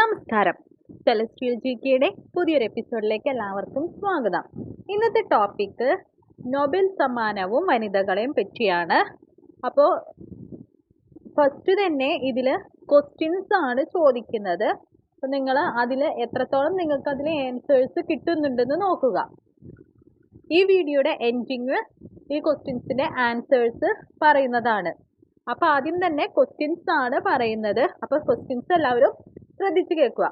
നമസ്കാരം. Celestial G കെയുടെ പുതിയൊരു എപ്പിസോഡിലേക്ക് എല്ലാവർക്കും സ്വാഗതം. ഇന്നത്തെ ടോപ്പിക്ക് നോബൽ സമ്മാനവും വനിതകളെയും പറ്റിയാണ്. അപ്പോൾ ഫസ്റ്റ് തന്നെ ഇതിൽ ക്വസ്റ്റ്യൻസ് ആണ് ചോദിക്കുന്നത്. അപ്പോൾ നിങ്ങൾ അതിൽ എത്രത്തോളം നിങ്ങൾക്ക് അതിൽ ആൻസേഴ്സ് കിട്ടുന്നുണ്ടെന്ന് നോക്കുക. ഈ വീഡിയോയുടെ എൻഡിങ് ഈ ക്വസ്റ്റ്യൻസിന്റെ ആൻസേഴ്സ് പറയുന്നതാണ്. അപ്പോൾ ആദ്യം തന്നെ ക്വസ്റ്റ്യൻസ് ആണ് പറയുന്നത്. അപ്പോൾ ക്വസ്റ്റ്യൻസ് എല്ലാവരും ശ്രദ്ധിച്ച് കേൾക്കുക.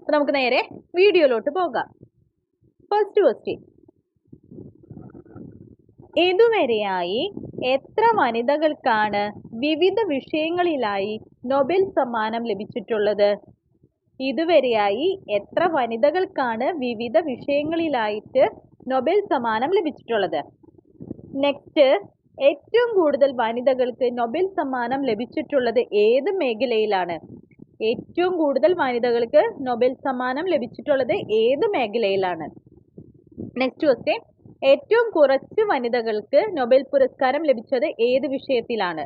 അപ്പൊ നമുക്ക് നേരെ വീഡിയോയിലോട്ട് പോകാം. ഫസ്റ്റ് ക്വസ്റ്റ്യൻ ഇതുവരെയായി എത്ര വനിതകൾക്കാണ് വിവിധ വിഷയങ്ങളിലായി നൊബേൽ സമ്മാനം ലഭിച്ചിട്ടുള്ളത്? ഇതുവരെയായി എത്ര വനിതകൾക്കാണ് വിവിധ വിഷയങ്ങളിലായിട്ട് നൊബേൽ സമ്മാനം ലഭിച്ചിട്ടുള്ളത്? നെക്സ്റ്റ് ഏറ്റവും കൂടുതൽ വനിതകൾക്ക് നൊബേൽ സമ്മാനം ലഭിച്ചിട്ടുള്ളത് ഏത് മേഖലയിലാണ്? ഏറ്റവും കൂടുതൽ വനിതകൾക്ക് നൊബേൽ സമ്മാനം ലഭിച്ചിട്ടുള്ളത് ഏത് മേഖലയിലാണ്? നെക്സ്റ്റ് ക്വസ്റ്റ്യൻ ഏറ്റവും കുറച്ച് വനിതകൾക്ക് നൊബേൽ പുരസ്കാരം ലഭിച്ചത് ഏത് വിഷയത്തിലാണ്?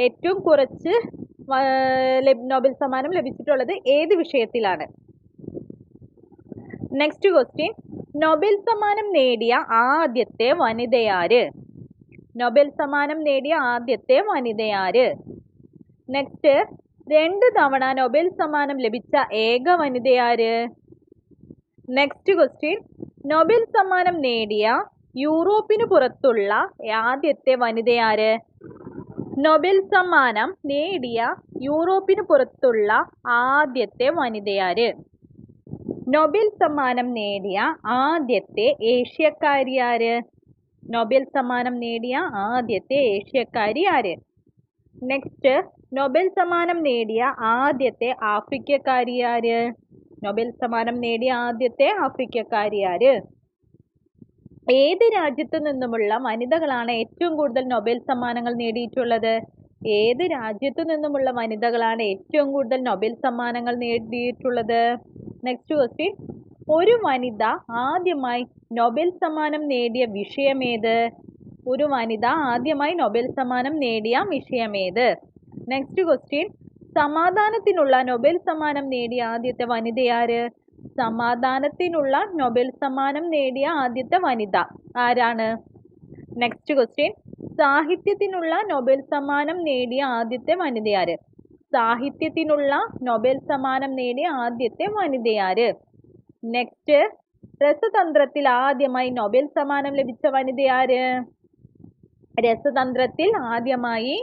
ഏറ്റവും കുറച്ച് നൊബേൽ സമ്മാനം ലഭിച്ചിട്ടുള്ളത് ഏത് വിഷയത്തിലാണ്? നെക്സ്റ്റ് ക്വസ്റ്റ്യൻ നൊബേൽ സമ്മാനം നേടിയ ആദ്യത്തെ വനിതയാര്? നൊബേൽ സമ്മാനം നേടിയ ആദ്യത്തെ വനിതയാര്? നെക്സ്റ്റ് രണ്ട് തവണ നൊബേൽ സമ്മാനം ലഭിച്ച ഏക വനിതയാര് നെക്സ്റ്റ് ക്വസ്റ്റ്യൻ നൊബേൽ സമ്മാനം നേടിയ യൂറോപ്പിന് പുറത്തുള്ള ആദ്യത്തെ വനിതയാര് നൊബേൽ സമ്മാനം നേടിയ യൂറോപ്പിന് പുറത്തുള്ള ആദ്യത്തെ വനിതയാര് നൊബേൽ സമ്മാനം നേടിയ ആദ്യത്തെ ഏഷ്യക്കാരി ആര്? നൊബേൽ സമ്മാനം നേടിയ ആദ്യത്തെ ഏഷ്യക്കാരി ആര്? നെക്സ്റ്റ് നൊബൽ സമ്മാനം നേടിയ ആദ്യത്തെ ആഫ്രിക്കക്കാരി ആര്? നൊബൽ സമ്മാനം നേടിയ ആദ്യത്തെ ആഫ്രിക്കക്കാരി ആര്? ഏത് രാജ്യത്തു നിന്നുമുള്ള വനിതകളാണ് ഏറ്റവും കൂടുതൽ നൊബേൽ സമ്മാനങ്ങൾ നേടിയിട്ടുള്ളത്? ഏത് രാജ്യത്തു നിന്നുമുള്ള വനിതകളാണ് ഏറ്റവും കൂടുതൽ നൊബേൽ സമ്മാനങ്ങൾ നേടിയിട്ടുള്ളത്? നെക്സ്റ്റ് ക്വസ്റ്റ്യൻ ഒരു വനിത ആദ്യമായി നൊബേൽ സമ്മാനം നേടിയ വിഷയമേത് ഒരു വനിത ആദ്യമായി നൊബേൽ സമ്മാനം നേടിയ വിഷയമേത് നെക്സ്റ്റ് ക്വസ്റ്റ്യൻ സമാധാനത്തിനുള്ള നൊബേൽ സമ്മാനം നേടിയ ആദ്യത്തെ വനിതയാര് സമാധാനത്തിനുള്ള നൊബേൽ സമ്മാനം നേടിയ ആദ്യത്തെ വനിത ആരാണ്? നെക്സ്റ്റ് ക്വസ്റ്റ്യൻ സാഹിത്യത്തിനുള്ള നൊബേൽ സമ്മാനം നേടിയ ആദ്യത്തെ വനിതയാര് സാഹിത്യത്തിനുള്ള നൊബേൽ സമ്മാനം നേടിയ ആദ്യത്തെ വനിതയാര് നെക്സ്റ്റ് രസതന്ത്രത്തിൽ ആദ്യമായി നൊബേൽ സമ്മാനം ലഭിച്ച വനിതയാര് രസതന്ത്രത്തിൽ ആദ്യമായി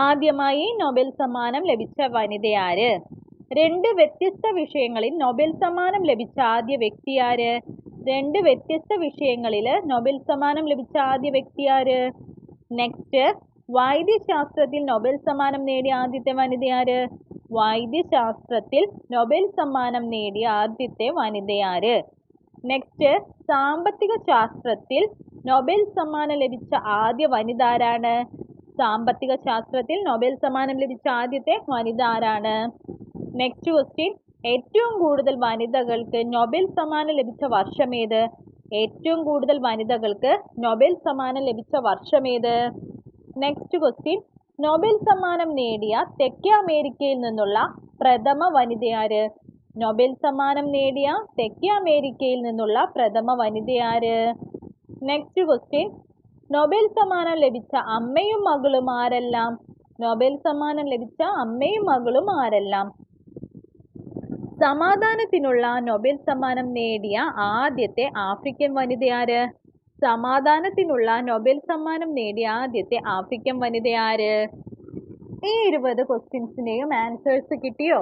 ആദ്യമായി നോബൽ സമ്മാനം ലഭിച്ച വനിതയാര് രണ്ട് വ്യത്യസ്ത വിഷയങ്ങളിൽ നോബൽ സമ്മാനം ലഭിച്ച ആദ്യ വ്യക്തിയാര് രണ്ട് വ്യത്യസ്ത വിഷയങ്ങളിൽ നോബൽ സമ്മാനം ലഭിച്ച ആദ്യ വ്യക്തിയാര് നെക്സ്റ്റ് വൈദ്യശാസ്ത്രത്തിൽ നോബൽ സമ്മാനം നേടിയ ആദ്യത്തെ വനിതയാര് വൈദ്യശാസ്ത്രത്തിൽ നൊബേൽ സമ്മാനം നേടിയ ആദ്യത്തെ വനിതയാര് നെക്സ്റ്റ് സാമ്പത്തിക ശാസ്ത്രത്തിൽ നൊബേൽ സമ്മാനം ലഭിച്ച ആദ്യ വനിത ആരാണ് സാമ്പത്തിക ശാസ്ത്രത്തിൽ നൊബേൽ സമ്മാനം ലഭിച്ച ആദ്യത്തെ വനിത ആരാണ് നെക്സ്റ്റ് ക്വസ്റ്റ്യൻ ഏറ്റവും കൂടുതൽ വനിതകൾക്ക് നൊബേൽ സമ്മാനം ലഭിച്ച വർഷം ഏത്? ഏറ്റവും കൂടുതൽ വനിതകൾക്ക് നൊബേൽ സമ്മാനം ലഭിച്ച വർഷം ഏത്? നെക്സ്റ്റ് ക്വസ്റ്റ്യൻ നൊബേൽ സമ്മാനം നേടിയ തെക്കേ അമേരിക്കയിൽ നിന്നുള്ള പ്രഥമ വനിതയാര്? നൊബേൽ സമ്മാനം നേടിയ തെക്കേ അമേരിക്കയിൽ നിന്നുള്ള പ്രഥമ വനിതയാര്? നെക്സ്റ്റ് ക്വസ്റ്റ്യൻ നൊബേൽ സമ്മാനം ലഭിച്ച അമ്മയും മകളും ആരെല്ലാം? നൊബേൽ സമ്മാനം ലഭിച്ച അമ്മയും മകളും ആരെല്ലാം? സമാധാനത്തിനുള്ള നൊബേൽ സമ്മാനം നേടിയ ആദ്യത്തെ ആഫ്രിക്കൻ വനിതയാര് സമാധാനത്തിനുള്ള നൊബേൽ സമ്മാനം നേടിയ ആദ്യത്തെ ആഫ്രിക്കൻ വനിതയാര് ഈ ഇരുപത് ക്വസ്റ്റ്യൻസിന്റെയും ആൻസേഴ്സ് കിട്ടിയോ?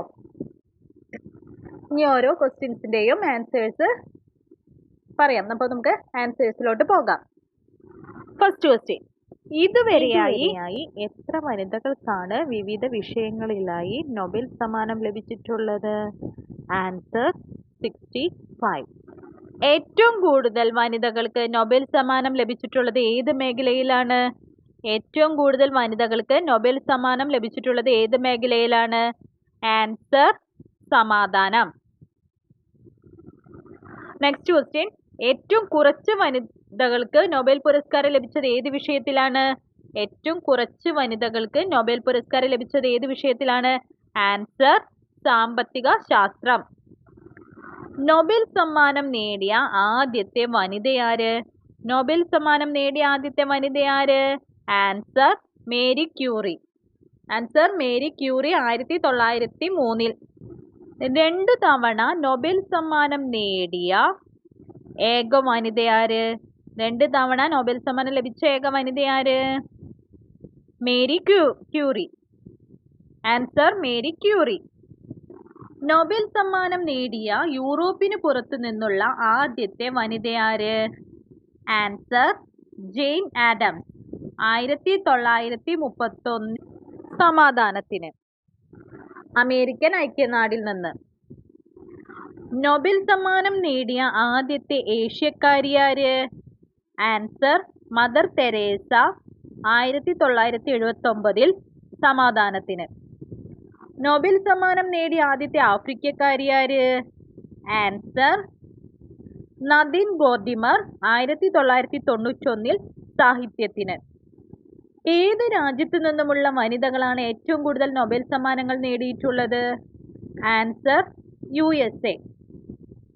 ഇനി ഓരോ ക്വസ്റ്റ്യൻസിന്റെയും ആൻസേഴ്സ് പറയാം. അപ്പോൾ നമുക്ക് ആൻസേഴ്സിലോട്ട് പോകാം. ഫസ്റ്റ് ക്വസ്റ്റ്യൻ ഇതുവരെയായി എത്ര വനിതകൾക്കാണ് വിവിധ വിഷയങ്ങളിലായി നൊബേൽ സമ്മാനം ലഭിച്ചിട്ടുള്ളത്? ആൻസർ സിക്സ്റ്റി ഫൈവ് ഏറ്റവും കൂടുതൽ വനിതകൾക്ക് നൊബേൽ സമ്മാനം ലഭിച്ചിട്ടുള്ളത് ഏത് മേഖലയിലാണ്? ഏറ്റവും കൂടുതൽ വനിതകൾക്ക് നൊബേൽ സമ്മാനം ലഭിച്ചിട്ടുള്ളത് ഏത് മേഖലയിലാണ്? ആൻസർ സമാധാനം. നെക്സ്റ്റ് ക്വസ്റ്റ്യൻ ഏറ്റവും കുറച്ച് വനിതകൾക്ക് നൊബേൽ പുരസ്കാരം ലഭിച്ചത് ഏത് വിഷയത്തിലാണ്? ഏറ്റവും കുറച്ച് വനിതകൾക്ക് നൊബേൽ പുരസ്കാരം ലഭിച്ചത് ഏത് വിഷയത്തിലാണ്? ആൻസർ സാമ്പത്തിക ശാസ്ത്രം. നൊബേൽ സമ്മാനം നേടിയ ആദ്യത്തെ വനിതയാര് നൊബേൽ സമ്മാനം നേടിയ ആദ്യത്തെ വനിതയാര് answer Marie Curie. Answer Marie Curie ആയിരത്തി തൊള്ളായിരത്തി മൂന്നിൽ രണ്ടു തവണ നൊബേൽ സമ്മാനം നേടിയ ഏക വനിതയാര് രണ്ട് തവണ നോബൽ സമ്മാനം ലഭിച്ച ഏക വനിതയാര് Marie Q Curie. Answer Marie Curie. Nobel സമ്മാനം നേടിയ യൂറോപ്പിന് പുറത്തു നിന്നുള്ള ആദ്യത്തെ വനിതയാര്? Answer Jain Adams. ആയിരത്തി തൊള്ളായിരത്തി മുപ്പത്തൊന്ന് സമാധാനത്തിന്. അമേരിക്കൻ ഐക്യനാടിൽ നിന്ന്. നൊബേൽ സമ്മാനം നേടിയ ആദ്യത്തെ ഏഷ്യക്കാരിയാര്? Answer mother Teresa. ആയിരത്തി തൊള്ളായിരത്തി എഴുപത്തി സമാധാനത്തിന്. നോബൽ സമ്മാനം നേടിയ ആദ്യത്തെ ആഫ്രിക്കക്കാരിയാര്? Answer Nadine ഗോർഡിമർ. ആയിരത്തി തൊള്ളായിരത്തി തൊണ്ണൂറ്റൊന്നിൽ സാഹിത്യത്തിന്. ഏത് രാജ്യത്തു നിന്നുമുള്ള വനിതകളാണ് ഏറ്റവും കൂടുതൽ നൊബേൽ സമ്മാനങ്ങൾ നേടിയിട്ടുള്ളത്? Answer U S A.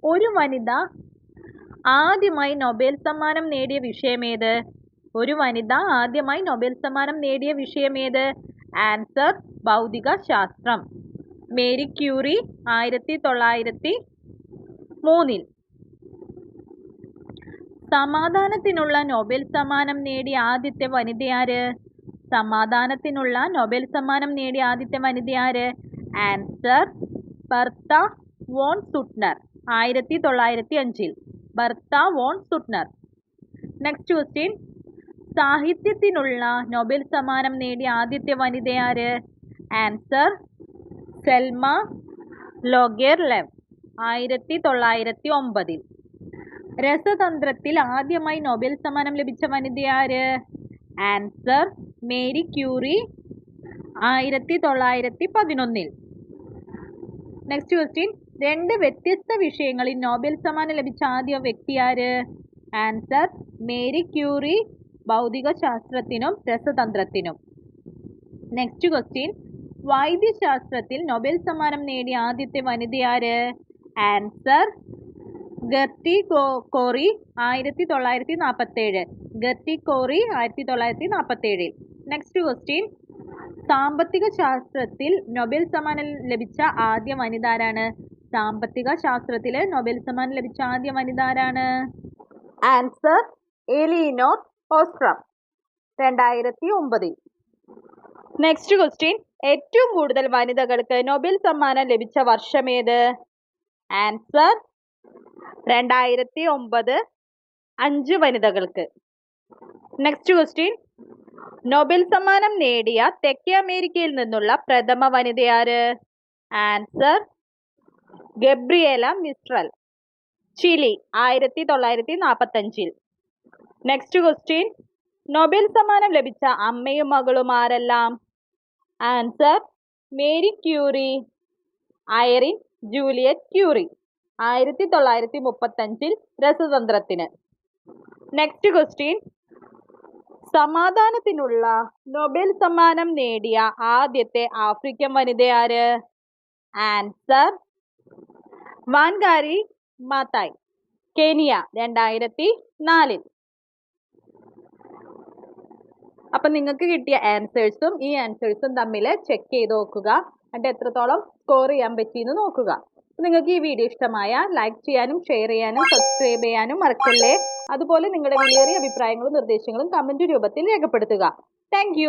ഒരു വനിത ആദ്യമായി നൊബേൽ സമ്മാനം നേടിയ വിഷയമേത്? ഒരു വനിത ആദ്യമായി നൊബേൽ സമ്മാനം നേടിയ വിഷയമേത്? ആൻസർ ഭൗതിക ശാസ്ത്രം മേരി ക്യൂറി ആയിരത്തി തൊള്ളായിരത്തി മൂന്നിൽ സമാധാനത്തിനുള്ള നൊബേൽ സമ്മാനം നേടിയ ആദ്യത്തെ വനിതയാര് സമാധാനത്തിനുള്ള നൊബേൽ സമ്മാനം നേടിയ ആദ്യത്തെ വനിതയാര് ആൻസർ ബർത്ത വോൺ സുട്ട്നർ ആയിരത്തി തൊള്ളായിരത്തി അഞ്ചിൽ Bertha von Suttner next question സാഹിത്യത്തിനുള്ള നൊബേൽ സമ്മാനം നേടിയ ആദ്യത്തെ വനിതയാര് ആൻസർ സെൽമ ലോഗെർലെവ്. ആയിരത്തി തൊള്ളായിരത്തി ഒമ്പതിൽ രസതന്ത്രത്തിൽ ആദ്യമായി നൊബേൽ സമ്മാനം ലഭിച്ച വനിതയാര് ആൻസർ മേരി ക്യൂറി. ആയിരത്തി തൊള്ളായിരത്തി പതിനൊന്നിൽ നെക്സ്റ്റ് ക്വസ്റ്റ്യൻ രണ്ട് വ്യത്യസ്ത വിഷയങ്ങളിൽ നോബൽ സമ്മാനം ലഭിച്ച ആദ്യ വ്യക്തി ആര്? ആൻസർ മേരി ക്യൂറി ഭൗതിക ശാസ്ത്രത്തിനും രസതന്ത്രത്തിനും. നെക്സ്റ്റ് ക്വസ്റ്റ്യൻ വൈദ്യശാസ്ത്രത്തിൽ നൊബേൽ സമ്മാനം നേടിയ ആദ്യത്തെ വനിതയാര് ആൻസർ ഗർട്ടി കോറി ആയിരത്തി തൊള്ളായിരത്തി നാൽപ്പത്തേഴ് ഗർട്ടി കോറി ആയിരത്തി തൊള്ളായിരത്തി നാൽപ്പത്തേഴിൽ നെക്സ്റ്റ് ക്വസ്റ്റ്യൻ സാമ്പത്തിക ശാസ്ത്രത്തിൽ നൊബേൽ സമ്മാനം ലഭിച്ച ആദ്യ വനിത ആരാണ്? സാമ്പത്തിക ശാസ്ത്രത്തിലെ നോബൽ സമ്മാനം ലഭിച്ച ആദ്യ വനിത ആരാണ് ആൻസർ എലീനോർ ഓസ്ട്രം രണ്ടായിരത്തി ഒമ്പതിൽ നെക്സ്റ്റ് ക്വസ്റ്റ്യൻ ഏറ്റവും കൂടുതൽ വനിതകൾക്ക് നോബൽ സമ്മാനം ലഭിച്ച വർഷം വർഷമേത് ആൻസർ രണ്ടായിരത്തി ഒമ്പത് അഞ്ച് വനിതകൾക്ക്. നെക്സ്റ്റ് ക്വസ്റ്റ്യൻ നോബൽ സമ്മാനം നേടിയ തെക്കേ അമേരിക്കയിൽ നിന്നുള്ള പ്രഥമ വനിതയാര്? Answer Gabriela Mistral. ചിലി ആയിരത്തി തൊള്ളായിരത്തി നാൽപ്പത്തഞ്ചിൽ നെക്സ്റ്റ് ക്വസ്റ്റ്യൻ നൊബേൽ സമ്മാനം ലഭിച്ച അമ്മയും മകളും ആരെല്ലാം? Answer Marie Curie. Irene Joliot Curie. ആയിരത്തി തൊള്ളായിരത്തി മുപ്പത്തഞ്ചിൽ രസതന്ത്രത്തിന്. നെക്സ്റ്റ് ക്വസ്റ്റ്യൻ സമാധാനത്തിനുള്ള നൊബേൽ സമ്മാനം നേടിയ ആദ്യത്തെ ആഫ്രിക്കൻ വനിത ആര് ആൻസർ വാൻകാരി മാതായ് കെനിയ രണ്ടായിരത്തി നാലിൽ അപ്പൊ നിങ്ങൾക്ക് കിട്ടിയ ആൻസേഴ്സും ഈ ആൻസേഴ്സും തമ്മിൽ ചെക്ക് ചെയ്ത് നോക്കുക. എന്നിട്ട് എത്രത്തോളം സ്കോർ ചെയ്യാൻ പറ്റിയെന്ന് നോക്കുക. നിങ്ങൾക്ക് ഈ വീഡിയോ ഇഷ്ടമായ ലൈക്ക് ചെയ്യാനും ഷെയർ ചെയ്യാനും സബ്സ്ക്രൈബ് ചെയ്യാനും മറക്കല്ലേ? അതുപോലെ നിങ്ങളുടെ വിലയേറിയ അഭിപ്രായങ്ങളും നിർദ്ദേശങ്ങളും കമന്റ് രൂപത്തിൽ രേഖപ്പെടുത്തുക. താങ്ക്